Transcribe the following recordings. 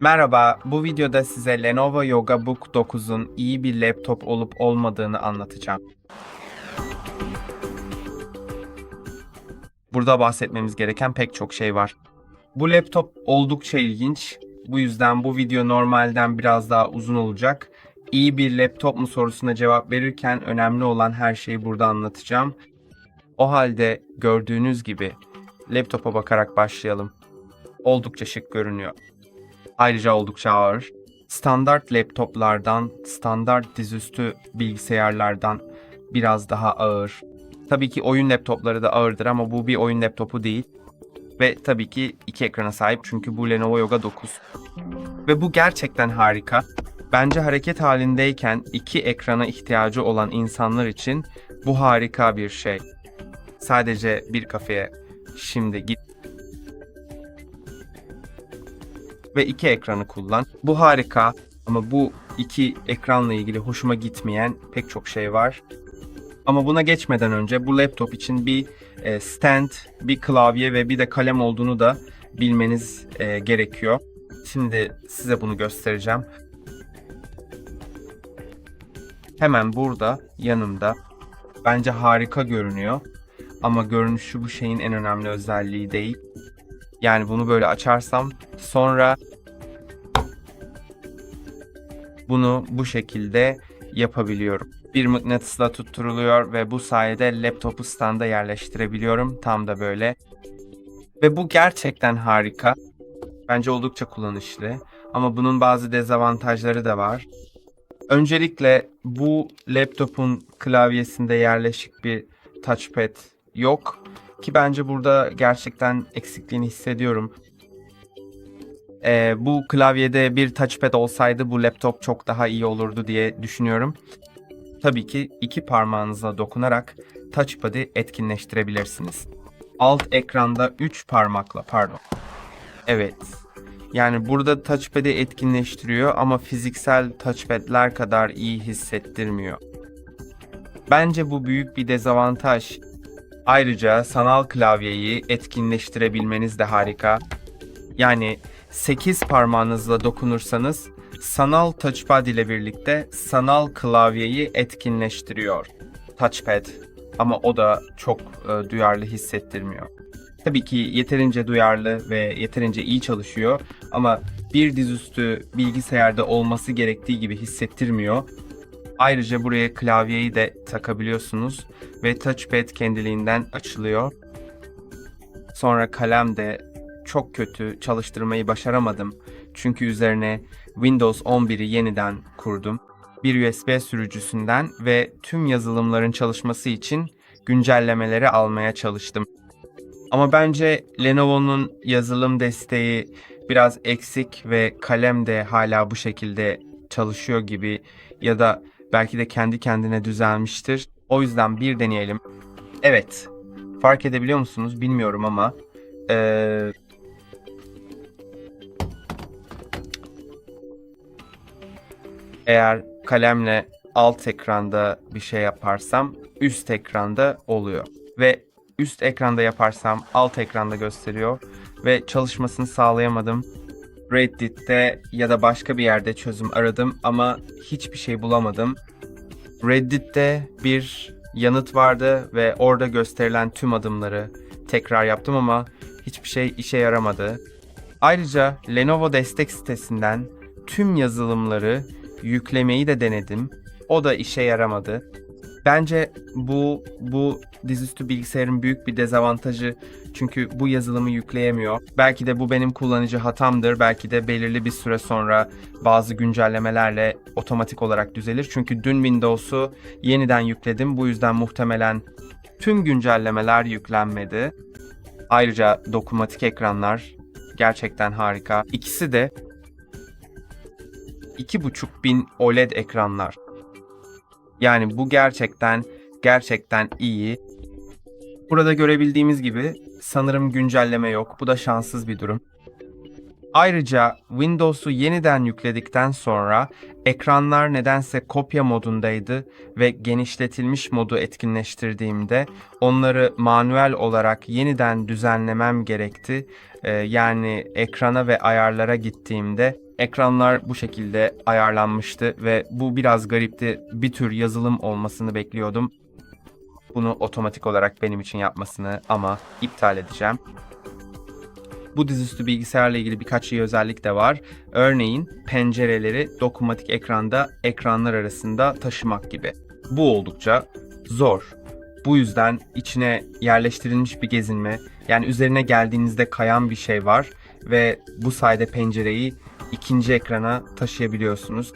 Merhaba, bu videoda size Lenovo Yoga Book 9'un iyi bir laptop olup olmadığını anlatacağım. Burada bahsetmemiz gereken pek çok şey var. Bu laptop oldukça ilginç. Bu yüzden bu video normalden biraz daha uzun olacak. İyi bir laptop mu sorusuna cevap verirken önemli olan her şeyi burada anlatacağım. O halde gördüğünüz gibi laptopa bakarak başlayalım. Oldukça şık görünüyor. Ayrıca oldukça ağır. Standart laptoplardan, standart dizüstü bilgisayarlardan biraz daha ağır. Tabii ki oyun laptopları da ağırdır ama bu bir oyun laptopu değil. Ve tabii ki iki ekrana sahip çünkü bu Lenovo Yoga 9. Ve bu gerçekten harika. Bence hareket halindeyken iki ekrana ihtiyacı olan insanlar için bu harika bir şey. Sadece bir kafeye şimdi git ve iki ekranı kullan. Bu harika ama bu iki ekranla ilgili hoşuma gitmeyen pek çok şey var. Ama buna geçmeden önce bu laptop için bir e, stand, bir klavye ve bir de kalem olduğunu da bilmeniz e, gerekiyor. Şimdi size bunu göstereceğim. Hemen burada yanımda. Bence harika görünüyor. Ama görünüşü bu şeyin en önemli özelliği değil. Yani bunu böyle açarsam sonra bunu bu şekilde yapabiliyorum. Bir mıknatısla tutturuluyor ve bu sayede laptopu standa yerleştirebiliyorum. Tam da böyle. Ve bu gerçekten harika. Bence oldukça kullanışlı. Ama bunun bazı dezavantajları da var. Öncelikle bu laptopun klavyesinde yerleşik bir touchpad yok. Ki bence burada gerçekten eksikliğini hissediyorum. Ee, bu klavyede bir touchpad olsaydı bu laptop çok daha iyi olurdu diye düşünüyorum. Tabii ki iki parmağınızla dokunarak touchpad'i etkinleştirebilirsiniz. Alt ekranda 3 parmakla pardon. Evet. Yani burada touchpad'i etkinleştiriyor ama fiziksel touchpad'ler kadar iyi hissettirmiyor. Bence bu büyük bir dezavantaj. Ayrıca sanal klavyeyi etkinleştirebilmeniz de harika. Yani 8 parmağınızla dokunursanız sanal touchpad ile birlikte sanal klavyeyi etkinleştiriyor. Touchpad ama o da çok e, duyarlı hissettirmiyor. Tabii ki yeterince duyarlı ve yeterince iyi çalışıyor ama bir dizüstü bilgisayarda olması gerektiği gibi hissettirmiyor. Ayrıca buraya klavyeyi de takabiliyorsunuz ve touchpad kendiliğinden açılıyor. Sonra kalem de çok kötü çalıştırmayı başaramadım. Çünkü üzerine Windows 11'i yeniden kurdum. Bir USB sürücüsünden ve tüm yazılımların çalışması için güncellemeleri almaya çalıştım. Ama bence Lenovo'nun yazılım desteği biraz eksik ve kalem de hala bu şekilde çalışıyor gibi ya da belki de kendi kendine düzelmiştir. O yüzden bir deneyelim. Evet, fark edebiliyor musunuz bilmiyorum ama eee, eğer kalemle alt ekranda bir şey yaparsam üst ekranda oluyor. Ve üst ekranda yaparsam alt ekranda gösteriyor ve çalışmasını sağlayamadım. Reddit'te ya da başka bir yerde çözüm aradım ama hiçbir şey bulamadım. Reddit'te bir yanıt vardı ve orada gösterilen tüm adımları tekrar yaptım ama hiçbir şey işe yaramadı. Ayrıca Lenovo destek sitesinden tüm yazılımları yüklemeyi de denedim. O da işe yaramadı. Bence bu bu dizüstü bilgisayarın büyük bir dezavantajı çünkü bu yazılımı yükleyemiyor. Belki de bu benim kullanıcı hatamdır. Belki de belirli bir süre sonra bazı güncellemelerle otomatik olarak düzelir. Çünkü dün Windows'u yeniden yükledim. Bu yüzden muhtemelen tüm güncellemeler yüklenmedi. Ayrıca dokunmatik ekranlar gerçekten harika. İkisi de 2500 OLED ekranlar. Yani bu gerçekten gerçekten iyi. Burada görebildiğimiz gibi sanırım güncelleme yok. Bu da şanssız bir durum. Ayrıca Windows'u yeniden yükledikten sonra ekranlar nedense kopya modundaydı ve genişletilmiş modu etkinleştirdiğimde onları manuel olarak yeniden düzenlemem gerekti. Ee, yani ekrana ve ayarlara gittiğimde ekranlar bu şekilde ayarlanmıştı ve bu biraz garipti. Bir tür yazılım olmasını bekliyordum. Bunu otomatik olarak benim için yapmasını ama iptal edeceğim. Bu dizüstü bilgisayarla ilgili birkaç iyi özellik de var. Örneğin pencereleri dokunmatik ekranda ekranlar arasında taşımak gibi. Bu oldukça zor. Bu yüzden içine yerleştirilmiş bir gezinme, yani üzerine geldiğinizde kayan bir şey var ve bu sayede pencereyi ikinci ekrana taşıyabiliyorsunuz.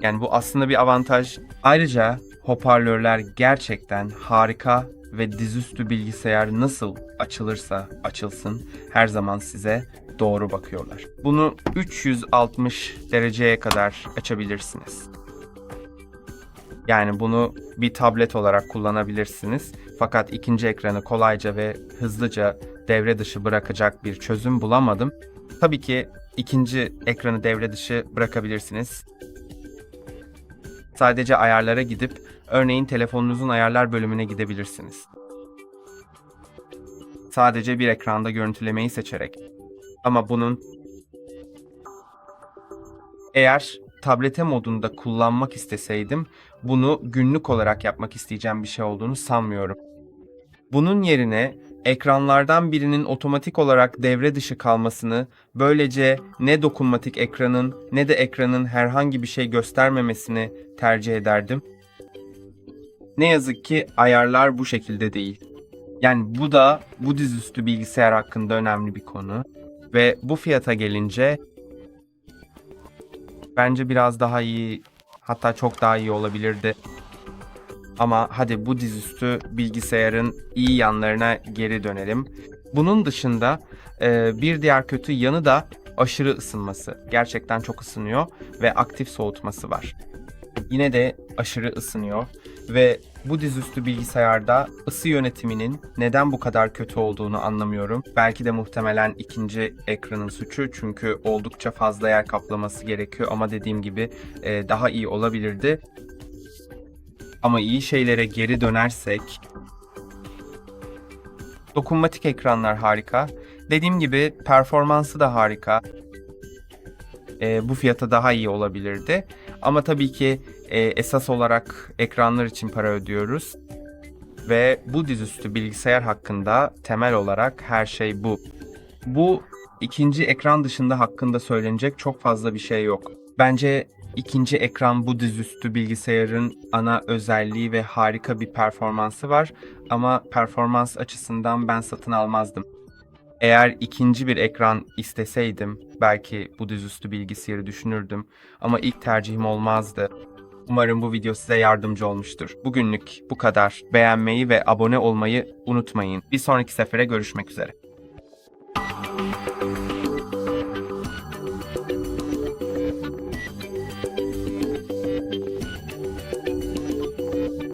Yani bu aslında bir avantaj. Ayrıca hoparlörler gerçekten harika ve dizüstü bilgisayar nasıl açılırsa açılsın her zaman size doğru bakıyorlar. Bunu 360 dereceye kadar açabilirsiniz. Yani bunu bir tablet olarak kullanabilirsiniz. Fakat ikinci ekranı kolayca ve hızlıca devre dışı bırakacak bir çözüm bulamadım. Tabii ki ikinci ekranı devre dışı bırakabilirsiniz. Sadece ayarlara gidip örneğin telefonunuzun ayarlar bölümüne gidebilirsiniz. Sadece bir ekranda görüntülemeyi seçerek. Ama bunun eğer tablete modunda kullanmak isteseydim bunu günlük olarak yapmak isteyeceğim bir şey olduğunu sanmıyorum. Bunun yerine ekranlardan birinin otomatik olarak devre dışı kalmasını, böylece ne dokunmatik ekranın ne de ekranın herhangi bir şey göstermemesini tercih ederdim. Ne yazık ki ayarlar bu şekilde değil. Yani bu da bu dizüstü bilgisayar hakkında önemli bir konu. Ve bu fiyata gelince bence biraz daha iyi hatta çok daha iyi olabilirdi. Ama hadi bu dizüstü bilgisayarın iyi yanlarına geri dönelim. Bunun dışında e, bir diğer kötü yanı da aşırı ısınması. Gerçekten çok ısınıyor ve aktif soğutması var. Yine de aşırı ısınıyor ve bu dizüstü bilgisayarda ısı yönetiminin neden bu kadar kötü olduğunu anlamıyorum. Belki de muhtemelen ikinci ekranın suçu çünkü oldukça fazla yer kaplaması gerekiyor ama dediğim gibi e, daha iyi olabilirdi. Ama iyi şeylere geri dönersek dokunmatik ekranlar harika. Dediğim gibi performansı da harika. E, bu fiyata daha iyi olabilirdi. Ama tabii ki e, esas olarak ekranlar için para ödüyoruz. Ve bu dizüstü bilgisayar hakkında temel olarak her şey bu. Bu ikinci ekran dışında hakkında söylenecek çok fazla bir şey yok. Bence ikinci ekran bu dizüstü bilgisayarın ana özelliği ve harika bir performansı var. Ama performans açısından ben satın almazdım. Eğer ikinci bir ekran isteseydim belki bu dizüstü bilgisayarı düşünürdüm ama ilk tercihim olmazdı. Umarım bu video size yardımcı olmuştur. Bugünlük bu kadar. Beğenmeyi ve abone olmayı unutmayın. Bir sonraki sefere görüşmek üzere.